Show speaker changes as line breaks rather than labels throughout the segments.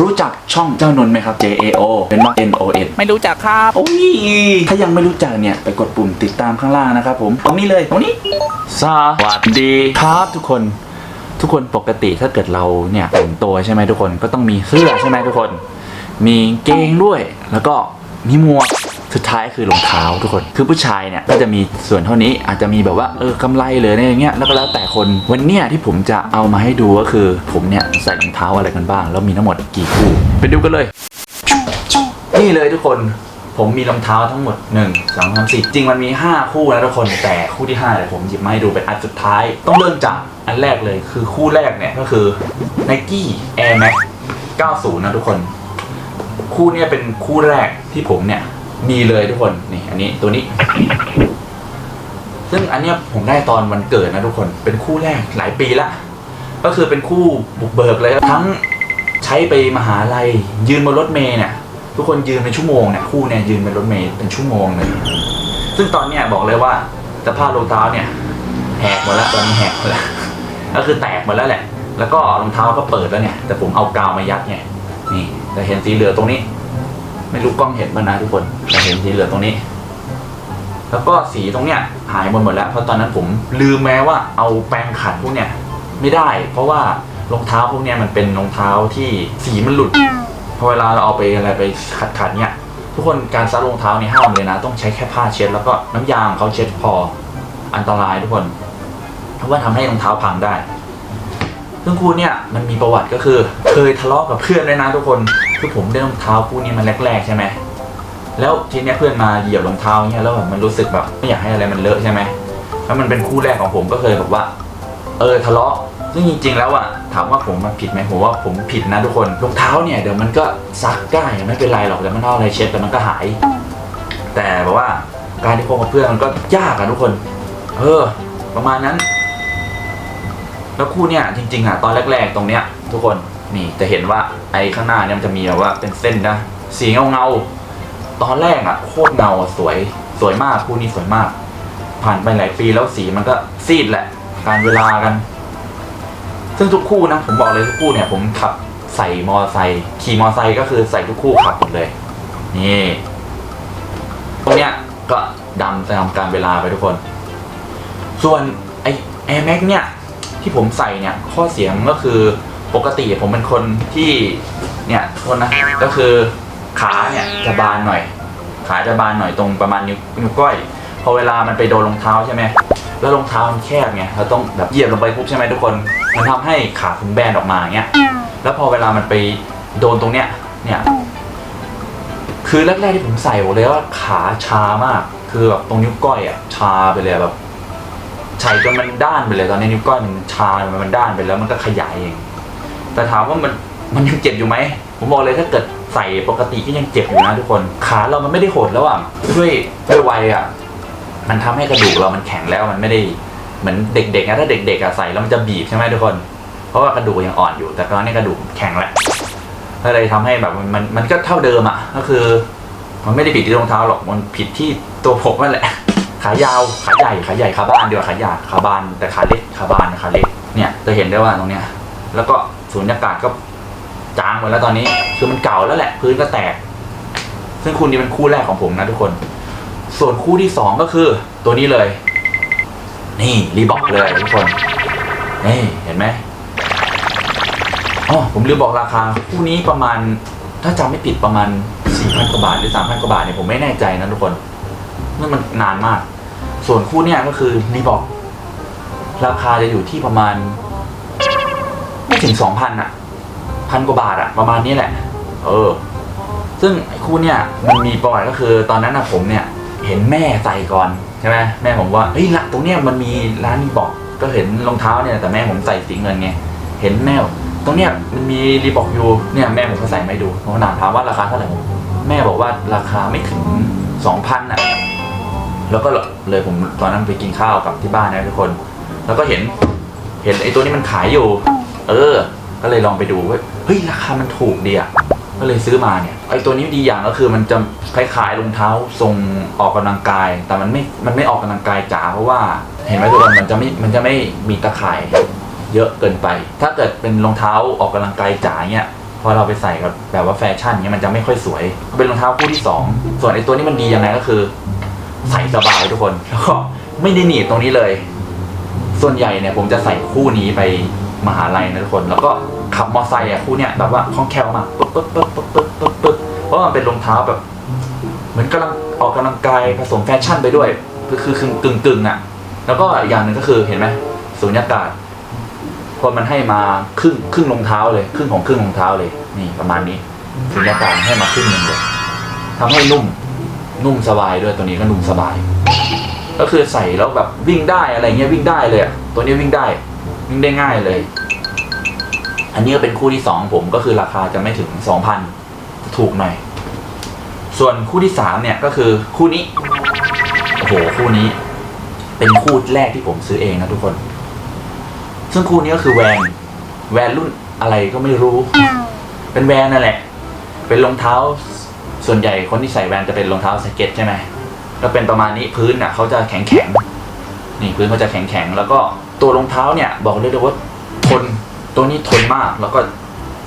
รู้จักช่องเจ้านนท์ไหมครับ J A O เป็นว่า N O N
ไม่รู้จักครับ
โอ้ย ถ้ายังไม่รู้จักเนี่ย ไปกดปุ่มติดตามข้างล่างนะครับผม ตรงนี้เลย ตรงนี้ สวัสดีครับทุกคนทุกคนปกติถ้าเกิดเราเนี่ยแต่งตัวใช่ไหมทุกคนก็ต้องมีเสื้อใช่ไหมทุกคน มีเกงด้วย แล้วก็มีหมวก สุดท้ายคือรองเท้าทุกคน คือผู้ชายเนี่ยก็จะมีส่วนเท่านี้อาจจะมีแบบว่าเออกำไรเลยอะไรเงี้ยแล้วก็แล้วแต่คนวันเนี้ยที่ผมจะเอามาให้ดูก็คือผมเนี่ยใส่รองเท้าอะไรกันบ้าง แล้วมีทั้งหมดกี่คู่ไปดูกันเลย นี่เลยทุกคนผมมีรองเท้าทั้งหมด 1 2 3 4 จริงมันมี 5 คู่นะทุกคนแต่คู่ที่5เนี่ยผมหยิบมาให้ดูเป็นอันสุดท้าย ต้องเริ่มจากอันแรกเลยคือคู่แรกเนี่ยก็คือ Nike Air Max 90 นะทุกคน คู่เนี้เป็นคู่แรกที่ผมเนี่ย มีเลยทุกคนนี่อันนี้ตัวนี้ ซึ่งอันเนี้ยผมได้ตอนวันเกิดนะทุกคนเป็นคู่แรกหลายปีละก็คือเป็นคู่บุกเบิกเลยทั้งใช้ไปมหาลัย ยืนบนรถเมล์เนี่ยทุกคนยืนเป็นชั่วโมงเนี่ยคู่เนี่ยยืนเป็นรถเมล์เป็นชั่วโมงเลยซึ่งตอนเนี้ยบอกเลยว่าสภาพรองเท้าเนี่ยแหกหมดแล้วตอนนี้แหกหมดแล้วก็คือแตกหมดแล้วแหละ แล้วก็รองเท้าก็เปิดแล้วเนี่ยแต่ผมเอากาวมายัดไงนี่แต่เห็นสีเหลืองตรงนี้ ไม่รู้กล้องเห็นป่ะนะทุกคน เห็นสีเหลืองตรงนี้ แล้วก็สีตรงเนี้ยหายหมดหมดแล้ว เพราะตอนนั้นผมลืมแม้ว่าเอาแปรงขัดพวกเนี้ยไม่ได้ เพราะว่ารองเท้าพวกเนี้ยมันเป็นรองเท้าที่สีมันหลุดพอเวลาเราเอาไปอะไรไปขัดขัดๆเนี่ยทุกคนการซักรองเท้านี่ห้ามเลยนะ ต้องใช้แค่ผ้าเช็ด แล้วก็น้ำยางเขาเช็ดพออันตรายทุกคนเพราะว่าทำให้รองเท้าพังได้ซึ่งคู่เนี่ยมันมีประวัติก็คือ เคยทะเลาะกับเพื่อนเลยนะทุกคนคือผมได้รองเท้าคู่นี้มันแรกๆใช่ไหม แล้วทีเนี้ยเพื่อนมาเหยียบรองเท้าเนี่ยแล้วแบบมันรู้สึกแบบไม่อยากให้อะไรมันเลอะใช่ไหมแล้วมันเป็นคู่แรกของผมก็เคยแบบว่า เออทะเลาะซึ่งจริงๆแล้วอะถามว่าผมมันผิดไหมผมว่าผมผิดนะทุกคนรองเท้าเนี่ยเดี๋ยวมันก็ซักได้ไม่เป็นไรหรอกเดี๋ยวมันเอาอะไรเช็ดแต่มันก็หาย แต่แบบว่าการที่คบกับเพื่อนมันก็ยากอะทุกคน เออ ประมาณนั้น แล้วคู่เนี่ยจริงๆอะตอนแรก ๆ ตรงเนี้ย ทุกคนนี่จะเห็นว่าไอ้ข้างหน้าเนี่ยมันจะมีแบบว่าเป็นเส้นนะสีเงาเงา ตอนแรกอะโคตรเงาสวยสวยมากคู่นี้สวยมาก ผ่านไปหลายปีแล้วสีมันก็ซีดแหละ การเวลากัน ซึ่งทุกคู่นะผมบอกเลยทุกคู่เนี่ยผมขับใส่มอไซค์ขี่มอไซค์ก็คือใส่ทุกคู่ขับหมดเลย นี่ตรงเนี้ยก็ดำตามการเวลาไปทุกคน ส่วนไอ Air Max เนี่ย ที่ผมใส่เนี่ย ข้อเสียงก็คือปกติผมเป็นคนที่เนี่ยโทษนะก็คือ ขาเนี่ยจะบานหน่อย ขาจะบานหน่อยตรงประมาณนิ้วนิ้วก้อย พอเวลามันไปโดนรองเท้าใช่ไหมแล้วรองเท้ามันแคบไงเราต้องแบบเหยียบลงไปปุ๊บใช่ไหมทุกคน มันทำให้ขาผมแบนออกมาเงี้ยแล้วพอเวลามันไปโดนตรงเนี้ยเนี่ยคือแรกๆที่ผมใส่บอกเลยว่าขาชามาก คือแบบตรงนิ้วก้อยอะชาไปเลยแบบใส่จนมันด้านไปเลยตอนนี้นิ้วก้อยมันชามันมันด้านไปแล้วมันก็ขยายเอง แต่ถามว่ามัน มันยังเจ็บอยู่ไหม ผมบอกเลยถ้าเกิดใส่ปกติก็ยังเจ็บอยู่นะทุกคน ขาเรามันไม่ได้โหดแล้วอะด้วยด้วยวัยอะ มันทำให้กระดูกเรามันแข็งแล้วมันไม่ได้เหมือนเด็กๆนะถ้าเด็กๆอะใส่แล้วมันจะบีบใช่ไหมทุกคน เพราะว่ากระดูกยังอ่อนอยู่ แต่ตอนนี้กระดูกแข็งแหละก็เลยทำให้แบบมันมันก็เท่าเดิมอะ ก็คือ มันไม่ได้ผิดที่รองเท้าหรอกมันผิดที่ตัวผมนั่นแหละ ขายาวขาใหญ่ขาใหญ่ขาบานเดียวาขาใหญ่ขาบานแต่ขาเล็กขาบานขาเล็กเนี่ยจะเห็นได้ว่าตรงเนี้ย แล้วก็สูญญากาศก็ จางหมดแล้วตอนนี้ คือมันเก่าแล้วแหละ พื้นก็แตก ซึ่งคู่นี้เป็นคู่แรกของผมนะทุกคน ส่วนคู่ที่สองก็คือ ตัวนี้เลย นี่รีบอกเลยทุกคนนี่เห็นไหมอ๋อผมลืมบอกราคา คู่นี้ประมาณ ถ้าจำไม่ผิดประมาณ4,000กว่าบาทหรือ3,000กว่าบาทเนี่ยผมไม่แน่ใจนะทุกคนนั่นมันนานมาก ส่วนคู่เนี่ยก็คือรีบอก ราคาจะอยู่ที่ประมาณ ไม่ถึง2,000อะ พันกว่าบาทอะประมาณนี้แหละ เออ ซึ่งไอ้คู่เนี่ยมันมีประวัติก็คือตอนนั้นนะผมเนี่ย เห็นแม่ใส่ก่อนใช่ไหมแม่ผมว่าเฮ้ยละตรงเนี้ยมันมีร้านรีบอกก็เห็นรองเท้าเนี่ยแต่แม่ผมใส่สีเงินไงเห็นแม่ตรงเนี้ยมันมีรีบอกอยู่เนี่ยแม่ผมก็ใส่ไมาให้ดูผมถามถามว่าราคาเท่าไหร่ผมแม่บอกว่าราคาไม่ถึงสองพันอะแล้วก็เลยผมตอนนั้นไปกินข้าวกับที่บ้านนะทุกคน แล้วก็เห็น เห็นไอ้ตัวนี้มันขายอยู่ เออ ก็เลยลองไปดูว่าเฮ้ยราคามันถูกดีอะก็เลยซื้อมาเนี่ยไอตัวนี้ดีอย่างก็คือมันจะคล้ายๆรองเท้าทรงออกกำลังกาย แต่มันไม่มันไม่ออกกำลังกายจ๋าเพราะว่า เห็นไหมทุกคนมันจะไม่มันจะไม่มีตะข่ายเยอะเกินไป ถ้าเกิดเป็นรองเท้าออกกำลังกายจ๋าเนี่ยพอเราไปใส่กับแบบว่าแฟชั่นเนี้ยมันจะไม่ค่อยสวย เป็นรองเท้าคู่ที่สองส่วนไอตัวนี้มันดียังไงก็คือ ใส่สบายทุกคนแล้วก็ไม่ได้หนีบตรงนี้เลย ส่วนใหญ่เนี่ยผมจะใส่คู่นี้ไป มหาลัยนะทุกคน แล้วก็ขับมอไซค์อะคู่เนี้ยแบบว่าคล่องแคล่วมากปึ๊บปึ๊บปึ๊บปึ๊บปึ๊บปึ๊บปึ๊บเพราะมันเป็นรองเท้าแบบ เหมือนกำลังออกกำลังกายผสมแฟชั่นไปด้วยคือคือคือกึ่งกึ่งอะ แล้วก็อีกอย่างหนึ่งก็คือเห็นไหมสูญญากาศพอมันให้มาครึ่งครึ่งรองเท้าเลย ครึ่งของครึ่งรองเท้าเลย นี่ประมาณนี้สูญญากาศให้มาครึ่งหนึ่งเลยทำให้นุ่มนุ่มสบายด้วยตัวนี้ก็นุ่มสบาย ก็คือใส่แล้วแบบวิ่งได้อะไรเงี้ยวิ่งได้เลยอะตัวนี้วิ่งได้ ได้ง่ายเลย อันนี้ก็เป็นคู่ที่สองผมก็คือราคาจะไม่ถึงสองพันถูกหน่อย ส่วนคู่ที่สามเนี่ยก็คือคู่นี้ โอ้โห คู่นี้ เป็นคู่แรกที่ผมซื้อเองนะทุกคน ซึ่งคู่นี้ก็คือแวนแวนรุ่นอะไรก็ไม่รู้ เป็นแวนนั่นแหละ เป็นรองเท้า ส่วนใหญ่คนที่ใส่แวนจะเป็นรองเท้าสเก็ตใช่ไหมก็เป็นประมาณนี้พื้นอะเขาจะแข็งแข็งนี่พื้นเขาจะแข็งแข็งแล้วก็ ตัวรองเท้าเนี่ยบอกเลยเลยว่าทนตัวนี้ทนมากแล้วก็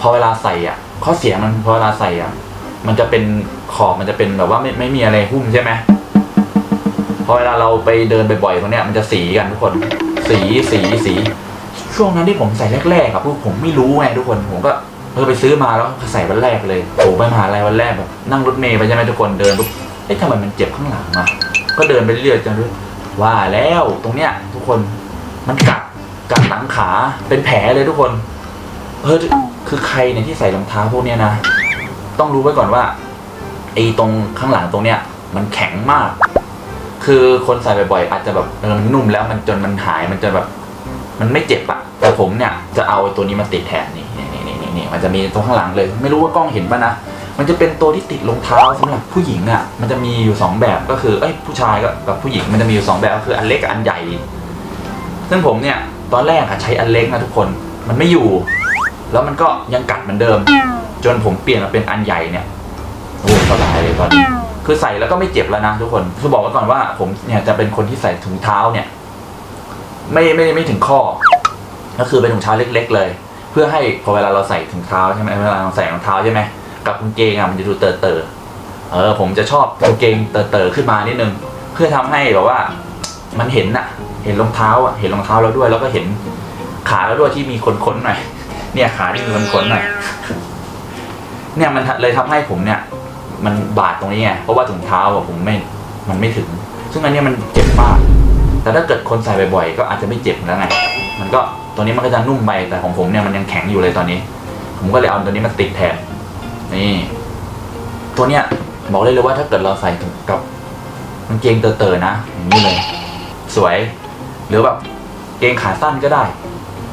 พอเวลาใส่อะ ข้อเสียมันพอเวลาใส่อะ มันจะเป็นขอบมันจะเป็นแบบว่าไม่ไม่มีอะไรหุ้มใช่ไหมพอเวลาเราไปเดินบ่อยๆพวเนี้ยมันจะสีกันทุกคน สีสีสีช่วงนั้นที่ผมใส่แรกๆอะพวกผมไม่รู้ไงทุกคนผมก็เออไปซื้อมาแล้วใส่วันแรกเลยโอ้ไปมหาลัยวันแรกแบบนั่งรถเมล์ไปใช่ไหมทุกคนเดินปุ๊บเอ๊ะทำไมมันเจ็บข้างหลังมาก็เดินไปเรื่อยจนรู้ว่าแล้วตรงเนี้ยทุกคน มันกัดกัดหลังขาเป็นแผลเลยทุกคนเออคือใครเนี่ยที่ใส่รองเท้าพวกเนี้ยนะ ต้องรู้ไว้ก่อนว่าไอ้ตรงข้างหลังตรงเนี้ย มันแข็งมาก คือคนใส่บ่อยๆอาจจะแบบเออมันนุ่มแล้วมันจนมันหายมันจะแบบ มันไม่เจ็บอะแต่ผมเนี่ยจะเอาตัวนี้มาติดแทนนี่นี่นี่นี่นี่มันจะมีตรงข้างหลังเลย ไม่รู้ว่ากล้องเห็นปะนะมันจะเป็นตัวที่ติดรองเท้าสำหรับผู้หญิงอะมันจะมีอยู่สองแบบก็คือเอ้ยผู้ชายกับกับผู้หญิงมันจะมีอยู่สองแบบก็คืออันเล็กกับอันใหญ่ ซึ่งผมเนี่ยตอนแรกอะใช้อันเล็กนะทุกคนมันไม่อยู่ แล้วมันก็ยังกัดเหมือนเดิม จนผมเปลี่ยนมาเป็นอันใหญ่เนี่ยโอ้สบายเลยตอนนี้คือใส่แล้วก็ไม่เจ็บแล้วนะทุกคนคือบอกไว้ก่อนว่าผมเนี่ยจะเป็นคนที่ใส่ถุงเท้าเนี่ย ไม่ไม่ไม่ถึงข้อ ก็คือเป็นถุงเท้าเล็ก ๆ เลย เพื่อให้พอเวลาเราใส่ถุงเท้าใช่ไหมเวลาเราใส่รองเท้าใช่ไหมกับกางเกงอะมันจะดูเตอะเตอเออผมจะชอบกางเกงเตอะเตอขึ้นมานิดนึงเพื่อทำให้แบบว่า มันเห็นอะ ห็นรองเท้าอะเห็นรองเท้าเราด้วย แล้วก็เห็นขาเราด้วยที่มีขนๆหน่อย เนี่ยขาที่มีขนๆหน่อยเนี่ยมันเลยทำให้ผมเนี่ย มันบาดตรงนี้ไงเพราะว่าถุงเท้าอะผมไม่มันไม่ถึง ซึ่งอันนี้มันเจ็บมากแต่ถ้าเกิดคนใส่บ่อยๆก็อาจจะไม่เจ็บแล้วไง มันก็ตัวนี้มันก็จะนุ่มไปแต่ของผมเนี่ยมันยังแข็งอยู่เลยตอนนี้ ผมก็เลยเอาตัวนี้มาติดแทนนี่ตัวเนี้ยบอกเลยเลยว่าถ้าเกิดเราใส่กับกางเกงเตอๆนะอย่างนี้เลย สวย หรือแบบเกงขาสั้นก็ได้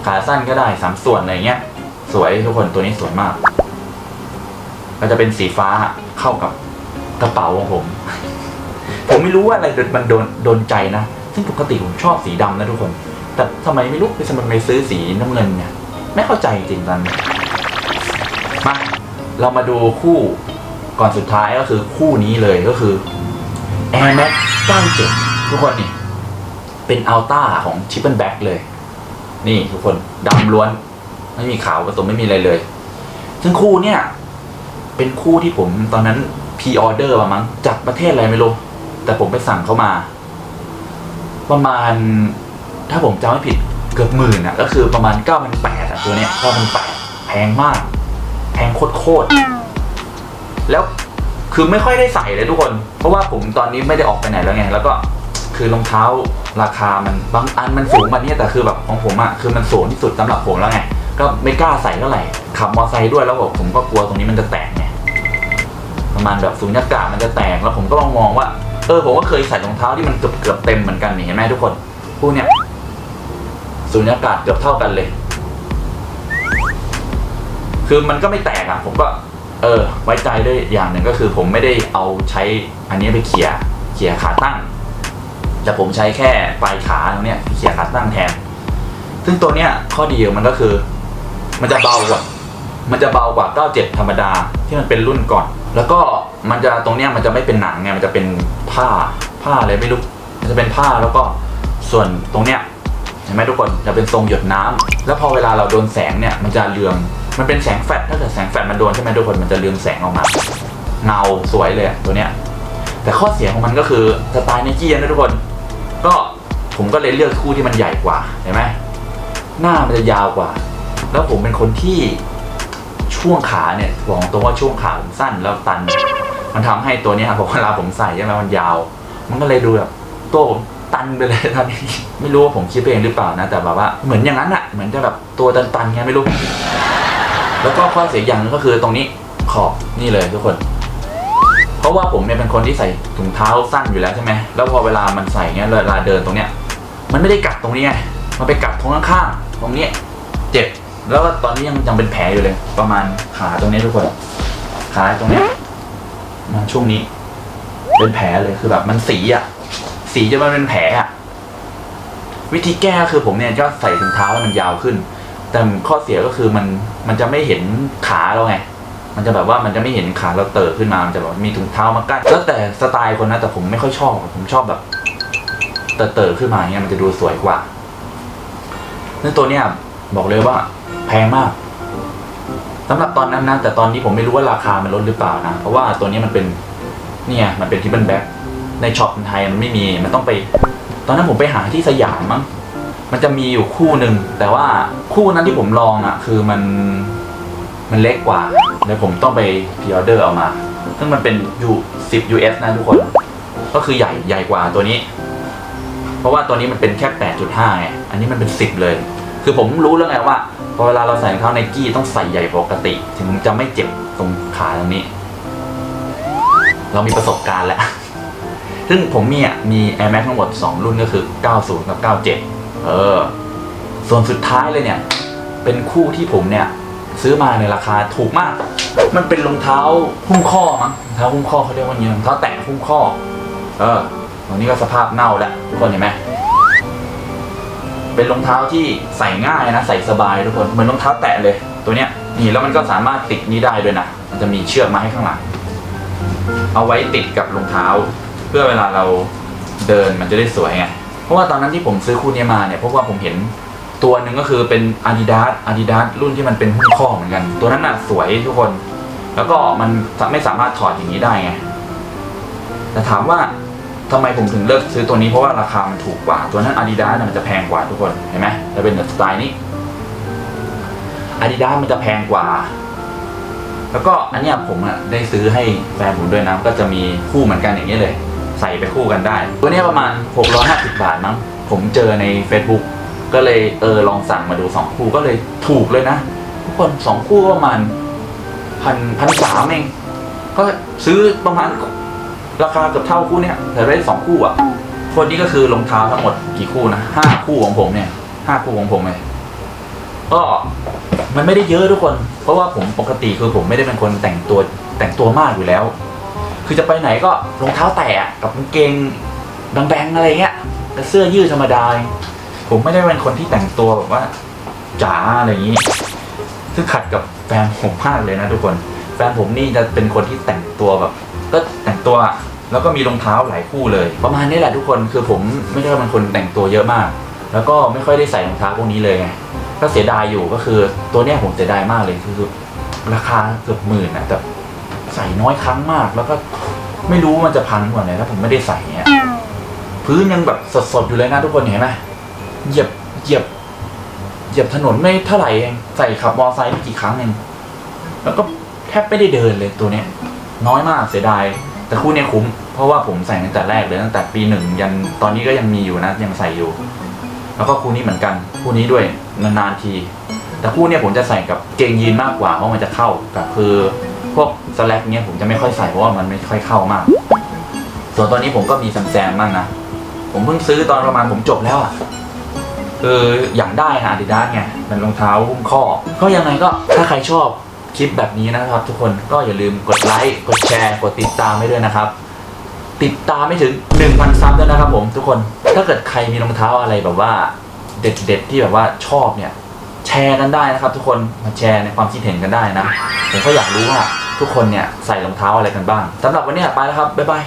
ขาสั้นก็ได้สามส่วนอะไรเงี้ย สวยทุกคนตัวนี้สวยมาก ก็จะเป็นสีฟ้าเข้ากับกระเป๋าของผม ผมไม่รู้ว่าอะไรมันโดนโดนใจนะ ซึ่งปกติผมชอบสีดำนะทุกคน แต่ทำไมไม่รู้ทำไมไม่ซื้อสีน้ำเงินเนี่ย ไม่เข้าใจจริงๆตอนนี้มาเรามาดูคู่ก่อนสุดท้ายก็คือคู่นี้เลยก็คือ Air Max 97 ทุกคนนี่ เป็นอัลต้าของชิปเปิลแบ็กเลย นี่ทุกคนดำล้วน ไม่มีขาวผสมไม่มีอะไรเลย ซึ่งคู่เนี่ย เป็นคู่ที่ผมตอนนั้นพ r ออเดอร์มามั้งจากประเทศอะไรไม่รู้ แต่ผมไปสั่งเข้ามา ประมาณ ถ้าผมจำไม่ผิดเกือบหมื่นอะ ก็คือประมาณ 9 8 0 0อะตัวเนี้ย9 8 0 0แพงมาก แพงโคตรๆแล้วคือไม่ค่อยได้ใส่เลยทุกคน เพราะว่าผมตอนนี้ไม่ได้ออกไปไหนแล้วไง แล้วก็ คือรองเท้าราคามันบางอันมันสูงกว่านี้แต่คือแบบของผมอะคือมันสูงที่สุดสำหรับผมแล้วไงก็ไม่กล้าใส่เท่าไหร่ขับมอเตอร์ไซค์ด้วยแล้วแบบผมก็กลัวตรงนี้มันจะแตกไงประมาณแบบสุญญากาศมันจะแตกแล้วผมก็ลองมองว่าเออผมก็เคยใส่รองเท้าที่มันเกือบเกือบเต็มเหมือนกันนี่เห็นไหมทุกคนคู่เนี้ยสุญญากาศเกือบเท่ากันเลย คือมันก็ไม่แตกอะ ผมก็เออ ไว้ใจได้อย่างหนึ่งก็คือ ผมไม่ได้เอาใช้อันนี้ไปเขี่ยเขี่ยขาตั้ง แต่ผมใช้แค่ปลายขาตรงเนี้ยเขี่ยขาตั้งแทน ซึ่งตัวเนี้ยข้อดีของมันก็คือ มันจะเบากว่า มันจะเบากว่า 97 ธรรมดาที่มันเป็นรุ่นก่อน แล้วก็มันจะตรงเนี้ยมันจะไม่เป็นหนังไง มันจะเป็นผ้า ผ้าอะไรไม่รู้ มันจะเป็นผ้าแล้วก็ส่วนตรงเนี้ยเห็นไหมทุกคนจะเป็นทรงหยดน้ำแล้วพอเวลาเราโดนแสงเนี่ยมันจะเรือง มันเป็นแสงแฟลชถ้าเกิดแสงแฟลชมันโดนใช่ไหมทุกคนมันจะเรืองแสงออกมา เงาสวยเลยตัวเนี้ยแต่ข้อเสียของมันก็คือสไตล์ไนกี้นะทุกคน ก็ผมก็เลยเลือกคู่ที่มันใหญ่กว่าเห็นไหมหน้ามันจะยาวกว่า แล้วผมเป็นคนที่ช่วงขาเนี่ยบอกตรงว่าช่วงขาผมสั้นแล้วตัน มันทำให้ตัวนี้ยพอเวลาผมใส่ใช่ไหมมันยาว มันก็เลยดูแบบตัวผมตันไปเลยตอนนี้ไม่รู้ว่าผมคิดไปเองหรือเปล่านะ แต่แบบว่าเหมือนอย่างนั้นอะเหมือนจะแบบตัวตันๆไงไม่รู้ แล้วก็ข้อเสียอย่างนึงก็คือตรงนี้ขอบนี่เลยทุกคน เพราะว่าผมเนี่ยเป็นคนที่ใส่ถุงเท้าสั้นอยู่แล้วใช่ไหมแล้วพอเวลามันใส่เงี้ยเวลาเดินตรงเนี้ย มันไม่ได้กัดตรงนี้ไงมันไปกัดตรงข้างๆตรงเนี้ยเจ็บแล้วก็ตอนนี้ยังยังเป็นแผลอยู่เลย ประมาณขาตรงนี้ทุกคนขาตรงเนี้ยมาช่วงนี้ เป็นแผลเลยคือแบบมันสีอะ สีจะมันเป็นแผลอะวิธีแก้คือผมเนี่ยก็ใส่ถุงเท้าให้มันยาวขึ้น แต่ข้อเสียก็คือมันมันจะไม่เห็นขาเราไง มันจะแบบว่ามันจะไม่เห็นขาเราเติบขึ้นมา มันจะแบบมีถุงเท้ามากั้นแล้วแต่สไตล์คนนะแต่ผมไม่ค่อยชอบ ผมชอบแบบ เติบเติบขึ้นมาอย่างเงี้ยมันจะดูสวยกว่าซึ่งตัวเนี้ยบอกเลยว่า แพงมากสำหรับตอนนั้นนะแต่ตอนนี้ผมไม่รู้ว่าราคามันลดหรือเปล่านะ เพราะว่าตัวนี้มันเป็นเนี่ยมันเป็นทิปเปิลแบ็คในช็อปไทยมันไม่มีมันต้องไป ตอนนั้นผมไปหาที่สยามมั้งมันจะมีอยู่คู่หนึ่งแต่ว่าคู่นั้นที่ผมลองอะ คือมัน มันเล็กกว่าแล้วผมต้องไปพิออเดอร์เอามา ซึ่งมันเป็นยู10 US นะทุกคน ก็คือใหญ่ใหญ่กว่าตัวนี้ เพราะว่าตัวนี้มันเป็นแค่ 8.5ไงอันนี้มันเป็น 10 เลย คือผมรู้แล้วไงว่าพอเวลาเราใส่รองเท้าไนกี้ต้องใส่ใหญ่ปกติ ถึงจะไม่เจ็บตรงขาตรงนี้ เรามีประสบการณ์แล้ว ซึ่งผมมีอะมี Air Max ทั้งหมด 2 รุ่นก็คือ 90 กับ 97 เออ ส่วนสุดท้ายเลยเนี่ย เป็นคู่ที่ผมเนี่ย ซื้อมาในราคาถูกมาก มันเป็นรองเท้าหุ้มข้อมั้งรองเท้าหุ้มข้อเขาเรียกว่าอย่างรองเท้าแตะหุ้มข้อ เออตรงนี้ก็สภาพเน่าแล้วทุกคนเห็นไหมเป็นรองเท้าที่ใส่ง่ายนะ ใส่สบายทุกคนเหมือนรองเท้าแตะเลย ตัวเนี้ยนี่แล้วมันก็สามารถติดนี้ได้ด้วยนะมันจะมีเชือกมาให้ข้างหลัง เอาไว้ติดกับรองเท้า เพื่อเวลาเราเดินมันจะได้สวยไงเพราะว่าตอนนั้นที่ผมซื้อคู่นี้มาเนี่ยเพราะว่าผมเห็น ตัวหนึ่งก็คือเป็น Adidas Adidas รุ่นที่มันเป็นหุ้มข้อเหมือนกัน ตัวนั้นน่ะสวยทุกคน แล้วก็มันไม่สามารถถอดอย่างนี้ได้ไง แต่ถามว่าทำไมผมถึงเลือกซื้อตัวนี้เพราะว่าราคามันถูกกว่า ตัวนั้น Adidas น่ะมันจะแพงกว่าทุกคนเห็นไหมจะเป็นแบบสไตล์นี้ Adidas มันจะแพงกว่า แล้วก็อันเนี้ยผมอะได้ซื้อให้แฟนผมด้วยนะก็จะมีคู่เหมือนกันอย่างนี้เลย ใส่ไปคู่กันได้ ตัวนี้ประมาณ650บาทมั้งผมเจอใน Facebook ก็เลยเออลองสั่งมาดู2คู่ก็เลยถูกเลยนะทุกคน2คู่ประมาณพันพันสามเองก็ซื้อประมาณราคาเกือบเท่าคู่เนี้ยแต่ได้สองคู่อะคนนี้ก็คือรองเท้าทั้งหมดกี่คู่นะห้าคู่ของผมเนี่ยห้าคู่ของผมเลยก็มันไม่ได้เยอะทุกคน เพราะว่าผมปกติคือผมไม่ได้เป็นคนแต่งตัวแต่งตัวมากอยู่แล้ว คือจะไปไหนก็รองเท้าแตะกับกางเกงแบงๆอะไรเงี้ยแต่เสื้อยืดธรรมดา ผมไม่ได้เป็นคนที่แต่งตัวแบบว่าจ๋าอะไรอย่างนี้ ซึ่งขัดกับแฟนผมมากเลยนะทุกคน แฟนผมนี่จะเป็นคนที่แต่งตัวแบบ ก็แต่งตัวแล้วก็มีรองเท้าหลายคู่เลย ประมาณนี้แหละทุกคนคือผมไม่ได้เป็นคนแต่งตัวเยอะมาก แล้วก็ไม่ค่อยได้ใส่รองเท้าพวกนี้เลยก็เสียดายอยู่ก็คือตัวเนี้ยผมเสียดายมากเลยคือราคาเกือบหมื่นนะแต่ใส่น้อยครั้งมาก แล้วก็ไม่รู้ว่ามันจะพังกว่าไหนถ้าผมไม่ได้ใส่เนี้ยพื้นยังแบบสดๆอยู่เลยนะทุกคนเห็นไหม เหยียบเหยียบ เหยียบถนนไม่เท่าไหร่เองใส่ขับมอไซค์ไม่กี่ครั้งเองแล้วก็แทบไม่ได้เดินเลยตัวเนี้ย น้อยมากเสียดาย แต่คู่เนี้ยคุ้ม เพราะว่าผมใส่ตั้งแต่แรกเลยตั้งแต่ปีหนึ่งยันตอนนี้ก็ยังมีอยู่นะ ยังใส่อยู่ แล้วก็คู่นี้เหมือนกัน คู่นี้ด้วยนานๆที แต่คู่เนี้ยผมจะใส่กับเกงยีนมากกว่าเพราะมันจะเข้ากับคือพวกสแลกเนี้ยผมจะไม่ค่อยใส่เพราะว่ามันไม่ค่อยเข้ามาก ส่วนตอนนี้ผมก็มีแซมๆบ้างนะ ผมเพิ่งซื้อตอนประมาณผมจบแล้วอะ คืออย่ากได้ฮะอาดิดาสไงเป็นรองเท้าหุ้มข้อ ก็ยังไงก็ถ้าใครชอบคลิปแบบนี้นะครับ ทุกคนก็อย่าลืมกดไลค์กดแชร์กดติดตามให้ด้วยนะครับ ติดตามไม่ถึง 1,000 ซับด้วยนะครับผมทุกคนถ้าเกิดใครมีรองเท้าอะไรแบบว่า เด็ดๆที่แบบว่าชอบเนี่ยแชร์กันได้นะครับ ทุกคนมาแชร์ในความคิดเห็นกันได้นะผมก็อยากรู้ว่าทุกคนเนี่ยใส่รองเท้าอะไรกันบ้างสำหรับวันนี้ไปแล้วครับบ๊ายบาย